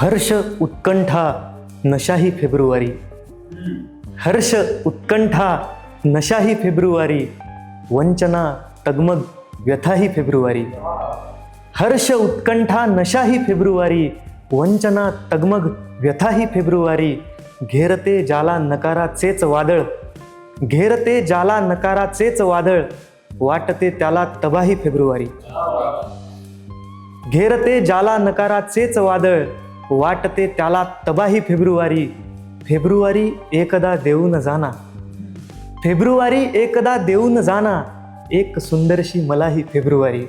हर्ष उत्कंठा नशाही फेब्रुवारी. हर्ष उत्कंठा नशाही फेब्रुवारी. वंचना तगमग व्यथाही फेब्रुवारी. हर्ष उत्कंठा नशाही फेब्रुवारी. वंचना तगमग व्यथाही फेब्रुवारी. घेरते जाला नकाराचेच वादळ. घेरते जाला नकाराचेच वादळ. वाटते त्याला तबाही फेब्रुवारी. घेरते जाला नकाराचेच वादळ. वाटते त्याला तबाही फेब्रुवारी. फेब्रुवारी एकदा देऊन जाना फेब्रुवारी एकदा देऊन जाना एक सुंदरशी मलाही फेब्रुवारी.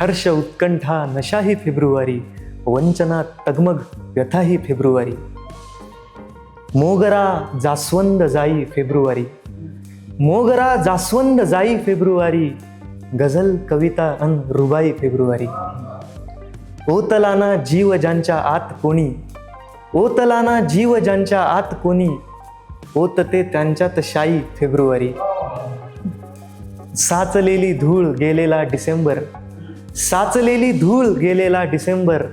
हर्ष उत्कंठा नशाही फेब्रुवारी. वंचना तगमग व्यथाही फेब्रुवारी. मोगरा जास्वंद जाई फेब्रुवारी. मोगरा जास्वंद जाई फेब्रुवारी. गझल कविता अन रुबाई फेब्रुवारी. ओतलाना जीव ज्यांच्या आत कोणी? ओतलाना जीव ज्यांच्या आत कोणी? ओतते त्यांच्यात शाई फेब्रुवारी. साचलेली धूळ गेलेला डिसेंबर. साचलेली धूळ गेलेला डिसेंबर.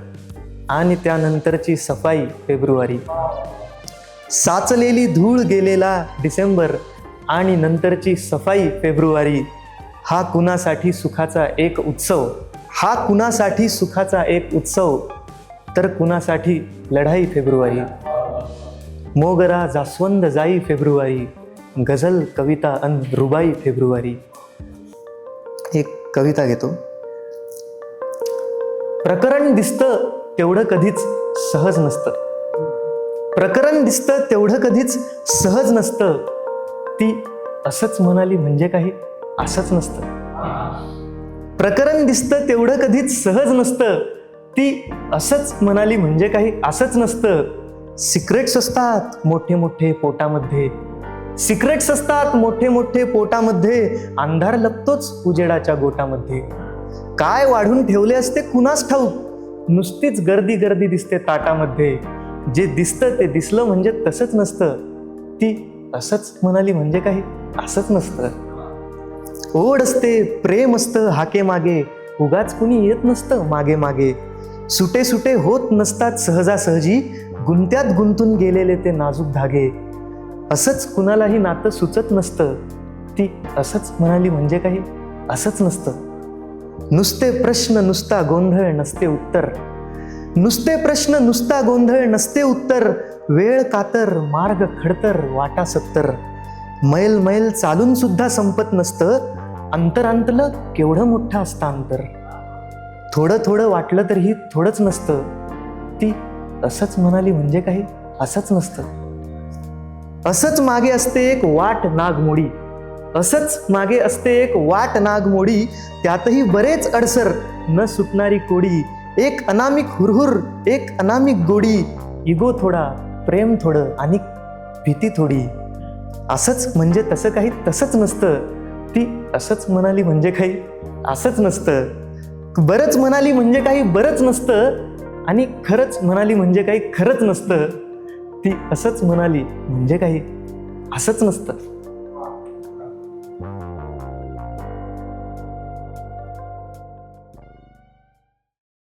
आणि त्यानंतरची सफाई फेब्रुवारी. साचलेली धूळ गेलेला डिसेंबर आणि नंतरची सफाई फेब्रुवारी. हा कुणासाठी सुखाचा एक उत्सव? हा कुणासाठी सुखाचा एक उत्सव तर कुणासाठी लढाई फेब्रुवारी? मोगरा जास्वंद जाई फेब्रुवारी गझल कविता अन रुबाई फेब्रुवारी. एक कविता घेतो. प्रकरण दिसतं तेवढं कधीच सहज नसतं. प्रकरण दिसतं तेवढं कधीच सहज नसतं. ती असंच म्हणाली म्हणजे काही असंच नसतं. प्रकरण दिसतं तेवढं कधीच सहज नसतं. ती असंच म्हणाली म्हणजे काही असंच नसतं. सिक्रेट्स असतात मोठे मोठे पोटामध्ये. सिक्रेट्स असतात मोठे मोठे पोटामध्ये. अंधार लपतोच उजेडाच्या गोटामध्ये. काय वाढून ठेवले असते कुणास ठाऊक? नुसतीच गर्दी गर्दी दिसते ताटामध्ये. जे दिसतं ते दिसलं म्हणजे तसंच नसतं. ती असंच म्हणाली म्हणजे काही असंच नसतं. ओढ असते प्रेम असतं हाके मागे. उगाच कुणी येत नसतं मागे मागे. सुटे सुटे होत नसतात सहजासहजी. गुंत्यात गुंतून गेलेले ते नाजूक धागे. असंच कुणालाही नातं सुचत नसतं. ती असंच म्हणाली म्हणजे काही? असंच नसतं. नुसते प्रश्न नुसता गोंधळ नसते उत्तर. नुसते प्रश्न नुसता गोंधळ नसते उत्तर. वेळ कातर मार्ग खडतर वाटा सत्तर. मैल मैल चालून सुद्धा संपत नसतं. अंतरांतलं केवढं मोठं असतं अंतर थोडं थोडं वाटलं तरीही थोडंच नसतं. ती असंच म्हणाली म्हणजे काही? असंच नसतं. असंच मागे असते एक वाट नागमोडी. असंच मागे असते एक वाट नागमोडी. त्यातही बरेच अडसर. न सुटणारी कोडी. एक अनामिक हुरहुर एक अनामिक गोडी. इगो थोडा प्रेम थोडं आणि भीती थोडी. असंच म्हणजे तसं काही तसंच नसतं. ती असंच म्हणाली म्हणजे काही? असंच नसतं. बरंच म्हणाली म्हणजे काही बरंच नसतं. आणि खरंच म्हणाली म्हणजे काही खरंच नसतं. ती असंच म्हणाली म्हणजे काही असंच नसतं.